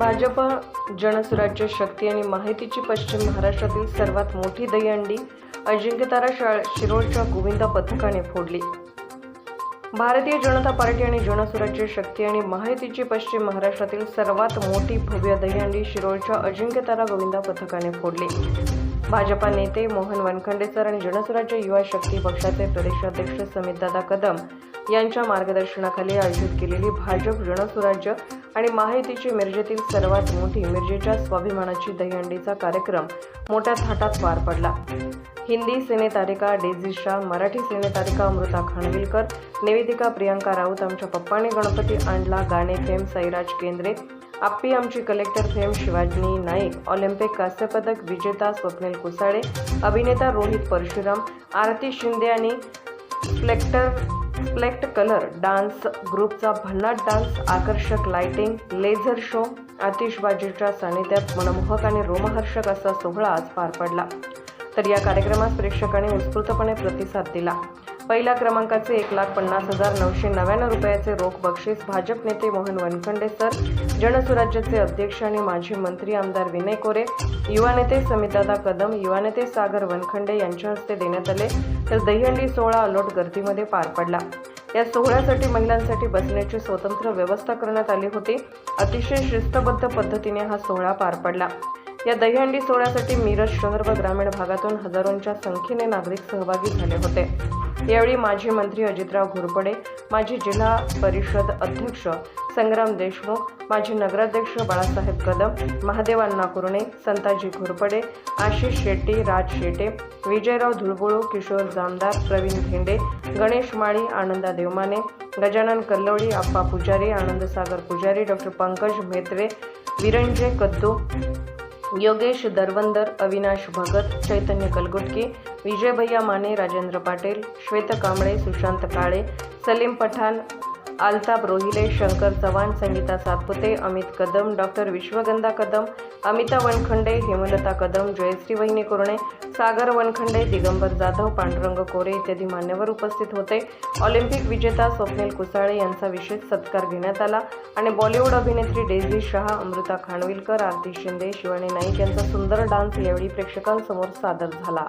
भाजप जनसुराज्य शक्ती आणि माहितीची पश्चिम महाराष्ट्रातील सर्वात मोठी दहीहंडी अजिंक्यतारा शाळा शिरोळच्या गोविंदा पथकाने फोडली. भारतीय जनता पार्टी आणि जनसुराज्य शक्ती आणि माहितीची पश्चिम महाराष्ट्रातील सर्वात मोठी भव्य दहीहंडी शिरोळच्या अजिंक्यतारा गोविंदा पथकाने फोडली. भाजपा नेते मोहन वनखंडे सर आणि जनसुराज्य युवा शक्ती पक्षाचे प्रदेशाध्यक्ष समितदादा कदम यांच्या मार्गदर्शनाखाली आयोजित केलेली भाजप जनसुराज्य आणि माहितीची मिरजेतील सर्वात मोठी मिरजेच्या स्वाभिमानाची दहीहंडीचा कार्यक्रम मोठ्या थाटात पार पडला. हिंदी सिनेतारिका डेझी शाह मराठी सिनेतारिका अमृता खानविलकर निवेदिका प्रियांका राऊत आमच्या पप्पाने गणपती आणला गाणे fame Sairaj Kendre Aappi Amchi collector fame Shivaji Naik Olympic कांस्यपदक विजेता स्वप्नील कुसाळे अभिनेता रोहित परशुराम आरती शिंदे आणि फ्लेक्टर फ्लेक्ट कलर डान्स ग्रुपचा भन्नाट डान्स आकर्षक लाइटिंग लेझर शो आतिषबाजीच्या सानिध्यात मनमोहक आणि रोमहर्षक असा सोहळा आज पार पडला. तर या कार्यक्रमास प्रेक्षकांनी उत्स्फूर्तपणे प्रतिसाद दिला. पहिल्या क्रमांकाचे एक लाख पन्नास हजार नऊशे नव्याण्णव रुपयाचे रोख बक्षीस भाजप नेते मोहन वनखंडे सर जनसुराज्याचे अध्यक्ष आणि माजी मंत्री आमदार विनय कोरे युवा नेते समितादा कदम युवा नेते सागर वनखंडे यांच्या हस्ते देण्यात आले तर दहीहंडी सोहळा अलोट गर्दीमध्ये पार पडला. या सोहळ्यासाठी महिलांसाठी बसण्याची स्वतंत्र व्यवस्था करण्यात आली होती. अतिशय शिस्तबद्ध पद्धतीने हा सोहळा पार पडला. या दहीहंडी सोहळ्यासाठी मिरज शहर व ग्रामीण भागातून हजारोंच्या संख्येने नागरिक सहभागी झाले होते. यावेळी माजी मंत्री अजितराव घोरपडे माजी जिल्हा परिषद अध्यक्ष संग्राम देशमुख माजी नगराध्यक्ष बाळासाहेब कदम महादेव अण्णा कुरणे संताजी घोरपडे आशिष शेट्टी राज शेटे विजयराव धुळबुळू किशोर जामदार प्रवीण भेंडे गणेश माळी आनंदा देवमाने गजानन कल्लोळी आप्पा पुजारी आनंद सागर पुजारी डॉक्टर पंकज म्हेत्रे विरंजय कद्दू योगेश दरवंदर अविनाश भगत चैतन्य कलगुटके विजय भैया माने राजेंद्र पाटील श्वेत कांबळे सुशांत काळे सलीम पठाण आलताब रोहिले शंकर चव्हाण संगीता सातपुते अमित कदम डॉक्टर विश्वगंधा कदम अमिता वनखंडे हेमलता कदम जयश्री वहिनी कोरणे सागर वनखंडे दिगंबर जाधव पांडुरंग कोरे इत्यादी मान्यवर उपस्थित होते. ऑलिम्पिक विजेता स्वप्नील कुसाळे यांचा विशेष सत्कार घेण्यात आला आणि बॉलिवूड अभिनेत्री डेझी शहा अमृता खानविलकर आरती शिंदे शिवानी नाईक यांचा सुंदर डान्स यावेळी प्रेक्षकांसमोर सादर झाला.